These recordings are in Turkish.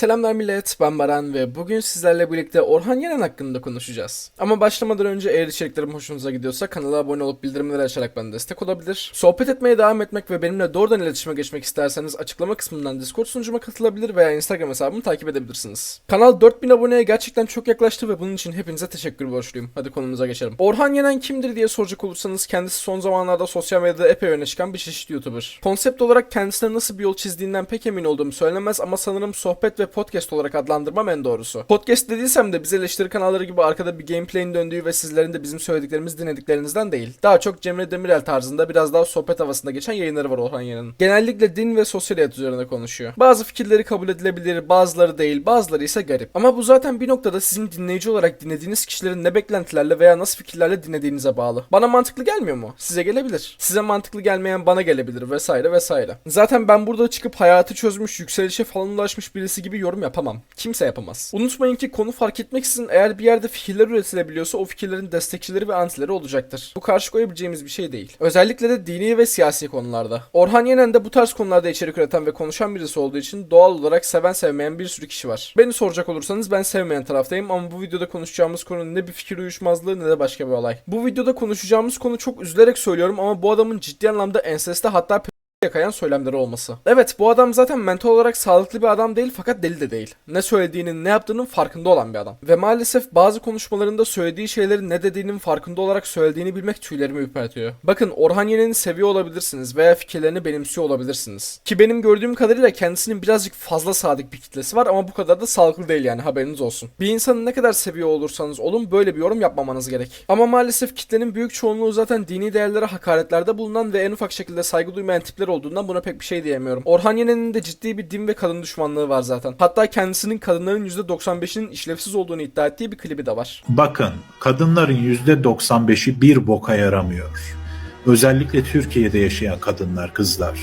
Selamlar millet, ben Baran ve bugün sizlerle birlikte Orhan Yenen hakkında konuşacağız. Ama başlamadan önce eğer içeriklerim hoşunuza gidiyorsa kanala abone olup bildirimleri açarak bana destek olabilir. Sohbet etmeye devam etmek ve benimle doğrudan iletişime geçmek isterseniz açıklama kısmından Discord sunucuma katılabilir veya Instagram hesabımı takip edebilirsiniz. Kanal 4000 aboneye gerçekten çok yaklaştı ve bunun için hepinize teşekkür borçluyum. Hadi konumuza geçelim. Orhan Yenen kimdir diye soracak olursanız kendisi son zamanlarda sosyal medyada epey öne çıkan bir çeşit YouTuber. Konsept olarak kendisine nasıl bir yol çizdiğinden pek emin olduğum söylenemez ama sanırım sohbet ve podcast olarak adlandırmam en doğrusu. Podcast dediysem de biz eleştiri kanalları gibi arkada bir gameplay'in döndüğü ve sizlerin de bizim söylediklerimizi dinlediklerinizden değil. Daha çok Cemre Demirel tarzında biraz daha sohbet havasında geçen yayınları var Orhan Yenen'in. Genellikle din ve sosyal hayat üzerine konuşuyor. Bazı fikirleri kabul edilebilir, bazıları değil, bazıları ise garip. Ama bu zaten bir noktada sizin dinleyici olarak dinlediğiniz kişilerin ne beklentilerle veya nasıl fikirlerle dinlediğinize bağlı. Bana mantıklı gelmiyor mu? Size gelebilir. Size mantıklı gelmeyen bana gelebilir vesaire vesaire. Zaten ben burada çıkıp hayatı çözmüş, yükselişe falan ulaşmış birisi gibi yorum yapamam. Kimse yapamaz. Unutmayın ki konu fark etmeksizin eğer bir yerde fikirler üretilebiliyorsa o fikirlerin destekçileri ve antileri olacaktır. Bu karşı koyabileceğimiz bir şey değil. Özellikle de dini ve siyasi konularda. Orhan Yenen de bu tarz konularda içerik üreten ve konuşan birisi olduğu için doğal olarak seven sevmeyen bir sürü kişi var. Beni soracak olursanız ben sevmeyen taraftayım ama bu videoda konuşacağımız konu ne bir fikir uyuşmazlığı ne de başka bir olay. Bu videoda konuşacağımız konu çok üzülerek söylüyorum ama bu adamın ciddi anlamda enseste hatta yakayan söylemleri olması. Evet bu adam zaten mental olarak sağlıklı bir adam değil fakat deli de değil. Ne söylediğinin ne yaptığının farkında olan bir adam. Ve maalesef bazı konuşmalarında söylediği şeyleri ne dediğinin farkında olarak söylediğini bilmek tüylerimi ürpertiyor. Bakın Orhan Yenen'i seviyor olabilirsiniz veya fikirlerini benimsiyor olabilirsiniz. Ki benim gördüğüm kadarıyla kendisinin birazcık fazla sadık bir kitlesi var ama bu kadar da sağlıklı değil yani haberiniz olsun. Bir insanı ne kadar seviyor olursanız olun böyle bir yorum yapmamanız gerek. Ama maalesef kitlenin büyük çoğunluğu zaten dini değerlere hakaretlerde bulunan ve en ufak şekilde saygı duymayan tipler olduğundan buna pek bir şey diyemiyorum. Orhan Yenen'in de ciddi bir din ve kadın düşmanlığı var zaten. Hatta kendisinin kadınların %95'inin işlevsiz olduğunu iddia ettiği bir klibi de var. Bakın kadınların %95'i bir boka yaramıyor. Özellikle Türkiye'de yaşayan kadınlar, kızlar.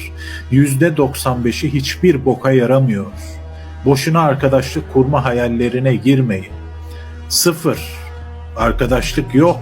%95'i hiçbir boka yaramıyor. Boşuna arkadaşlık kurma hayallerine girmeyin. Sıfır. Arkadaşlık yok.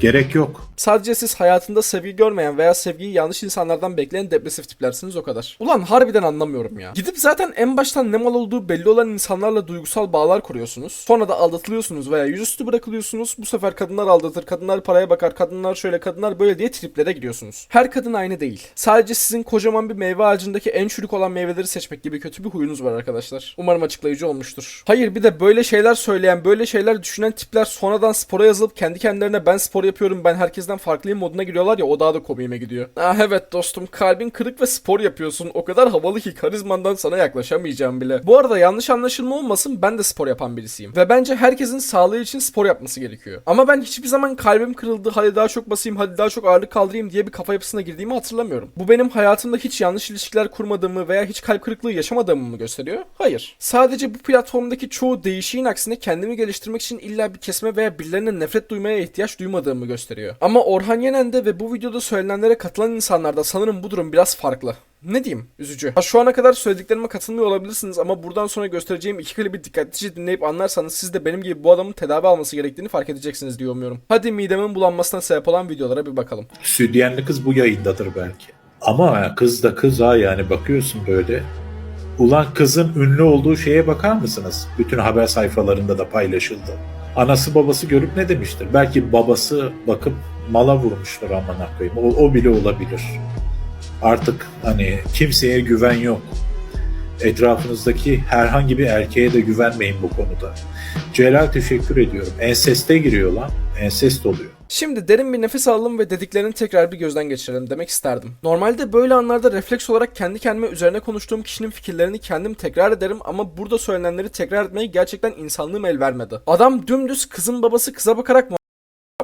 Gerek yok. Sadece siz hayatında sevgi görmeyen veya sevgiyi yanlış insanlardan bekleyen depresif tiplersiniz o kadar. Ulan harbiden anlamıyorum ya. Gidip zaten en baştan ne mal olduğu belli olan insanlarla duygusal bağlar kuruyorsunuz. Sonra da aldatılıyorsunuz veya yüzüstü bırakılıyorsunuz. Bu sefer kadınlar aldatır, kadınlar paraya bakar, kadınlar şöyle, kadınlar böyle diye triplere gidiyorsunuz. Her kadın aynı değil. Sadece sizin kocaman bir meyve ağacındaki en çürük olan meyveleri seçmek gibi kötü bir huyunuz var arkadaşlar. Umarım açıklayıcı olmuştur. Hayır bir de böyle şeyler söyleyen, böyle şeyler düşünen tipler sonradan spora yazılıp kendi kendilerine ben spor yapıyorum, ben herkesten farklıyım moduna giriyorlar ya o daha da komiğime gidiyor. Ah evet dostum kalbin kırık ve spor yapıyorsun. O kadar havalı ki karizmandan sana yaklaşamayacağım bile. Bu arada yanlış anlaşılma olmasın ben de spor yapan birisiyim. Ve bence herkesin sağlığı için spor yapması gerekiyor. Ama ben hiçbir zaman kalbim kırıldı hadi daha çok basayım hadi daha çok ağırlık kaldırayım diye bir kafa yapısına girdiğimi hatırlamıyorum. Bu benim hayatımda hiç yanlış ilişkiler kurmadığımı veya hiç kalp kırıklığı yaşamadığımı mı gösteriyor? Hayır. Sadece bu platformdaki çoğu değişiğin aksine kendimi geliştirmek için illa bir kesme veya birilerine nefret duymaya ihtiyaç duymadığımı gösteriyor. Ama Orhan Yenen'de ve bu videoda söylenenlere katılan insanlarda sanırım bu durum biraz farklı. Ne diyeyim? Üzücü. Ha, şu ana kadar söylediklerime katılmıyor olabilirsiniz ama buradan sonra göstereceğim iki klibi dikkatlice dinleyip anlarsanız siz de benim gibi bu adamın tedavi alması gerektiğini fark edeceksiniz diye umuyorum. Hadi midemin bulanmasına sebep olan videolara bir bakalım. Südyenli kız bu yayındadır belki. Ama kız da kız ha yani bakıyorsun böyle. Ulan kızın ünlü olduğu şeye bakar mısınız? Bütün haber sayfalarında da paylaşıldı. Anası babası görüp ne demiştir? Belki babası bakıp mala vurmuştur aman koyayım. O, o bile olabilir. Artık hani kimseye güven yok. Etrafınızdaki herhangi bir erkeğe de güvenmeyin bu konuda. Celal teşekkür ediyorum. Enseste giriyor lan. Ensest oluyor. Şimdi derin bir nefes alalım ve dediklerini tekrar bir gözden geçirelim demek isterdim. Normalde böyle anlarda refleks olarak kendi kendime üzerine konuştuğum kişinin fikirlerini kendim tekrar ederim ama burada söylenenleri tekrar etmeyi gerçekten insanlığım el vermedi. Adam dümdüz kızın babası kıza bakarak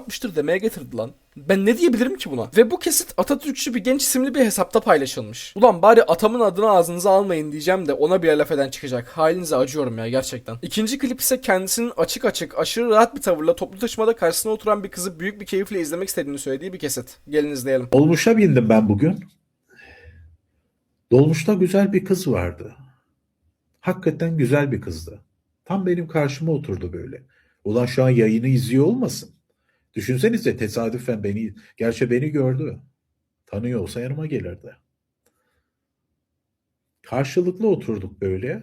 "Mu- yapmıştır demeye getirdi lan. Ben ne diyebilirim ki buna? Ve bu kesit Atatürkçü bir genç isimli bir hesapta paylaşılmış. Ulan bari atamın adını ağzınıza almayın diyeceğim de ona bile laf eden çıkacak. Halinize acıyorum ya gerçekten. İkinci klip ise kendisinin açık açık aşırı rahat bir tavırla toplu taşımada karşısına oturan bir kızı büyük bir keyifle izlemek istediğini söylediği bir kesit. Gelin izleyelim. Dolmuşa bindim ben bugün. Dolmuşta güzel bir kız vardı. Hakikaten güzel bir kızdı. Tam benim karşıma oturdu böyle. Ulan şu an yayını izliyor olmasın. Düşünsenize tesadüfen beni, gerçi beni gördü. Tanıyor olsa yanıma gelirdi. Karşılıklı oturduk böyle.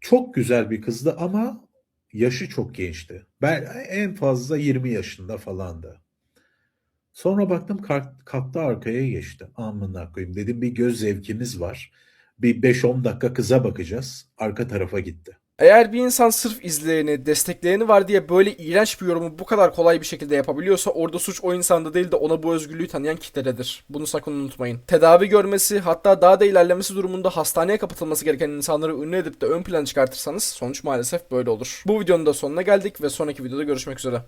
Çok güzel bir kızdı ama yaşı çok gençti. Ben en fazla 20 yaşında falandı. Sonra baktım kalk- kalktı arkaya geçti. Amına koyayım dedim bir göz zevkimiz var. Bir 5-10 dakika kıza bakacağız. Arka tarafa gitti. Eğer bir insan sırf izleyeni, destekleyeni var diye böyle iğrenç bir yorumu bu kadar kolay bir şekilde yapabiliyorsa orada suç o insanda değil de ona bu özgürlüğü tanıyan kitlededir. Bunu sakın unutmayın. Tedavi görmesi hatta daha da ilerlemesi durumunda hastaneye kapatılması gereken insanları ünlü edip de ön plana çıkartırsanız sonuç maalesef böyle olur. Bu videonun da sonuna geldik ve sonraki videoda görüşmek üzere.